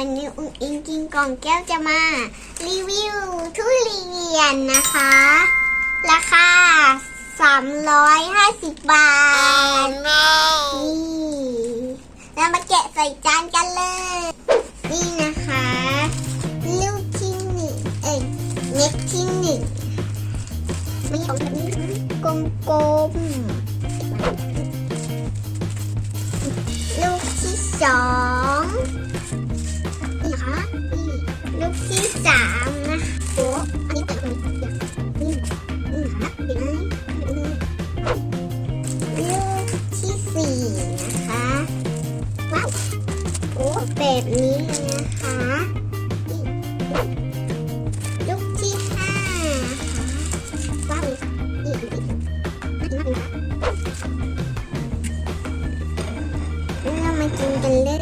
กล่องแก้วจะมา รีวิวทุเรียนนะคะ ราคา 350 บาทนี่เรามาแกะใส่จานกันเลย นี่นะคะ ลูกที่หนึ่งเอ้ยเม็ดที่หนึ่งไม่ของแบบนี้กลมๆ แบบนี้เลยนะคะลูกที่ห้าค่ะว้าวนี่เรามากินกันเลย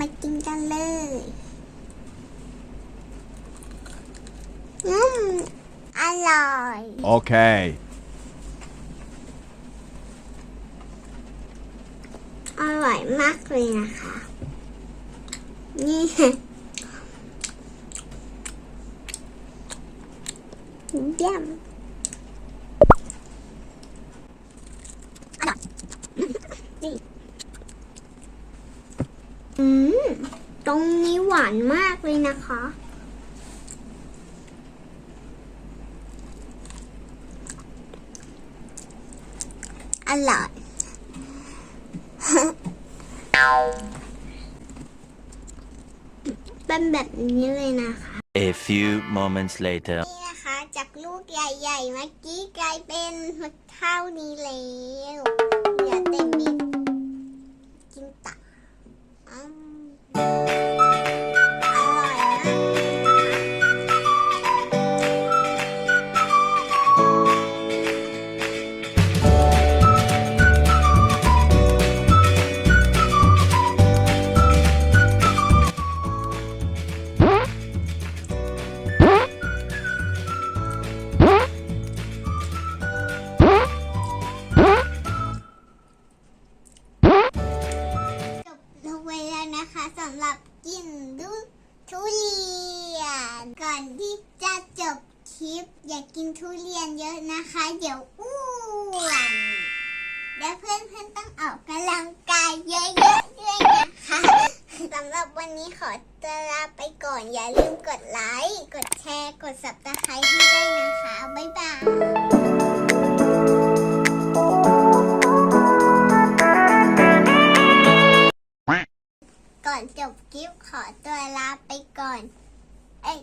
มากินกันเลยอืมอร่อย Okay. อ อร่อยมากเลยนะคะ นี่เยี่ยมอร่อยนี่อืม ตรงนี้หวานมากเลยนะคะอร่อย เป็นแบบนี้เลยนะคะ A few moments later. นี่นะคะ จากลูกใหญ่ๆเมื่อกี้กลายเป็นเท่านี้แล้ว สำหรับกินดูทุเรียน ก่อนที่จะจบคลิป อย่ากกินทุเรียนเยอะนะคะ เดี๋ยวอ้วนเดี๋ยวเพื่อนๆต้องออกกำลังกายเยอะๆด้วยนะคะสำหรับวันนี้ขอตลาไปก่อนอย่าลืมกดไลค์ กดแชร์ กด subscribe ให้ด้วยนะคะ บ๊ายบาย กิฟขอตัวลาไปก่อน เอ้ย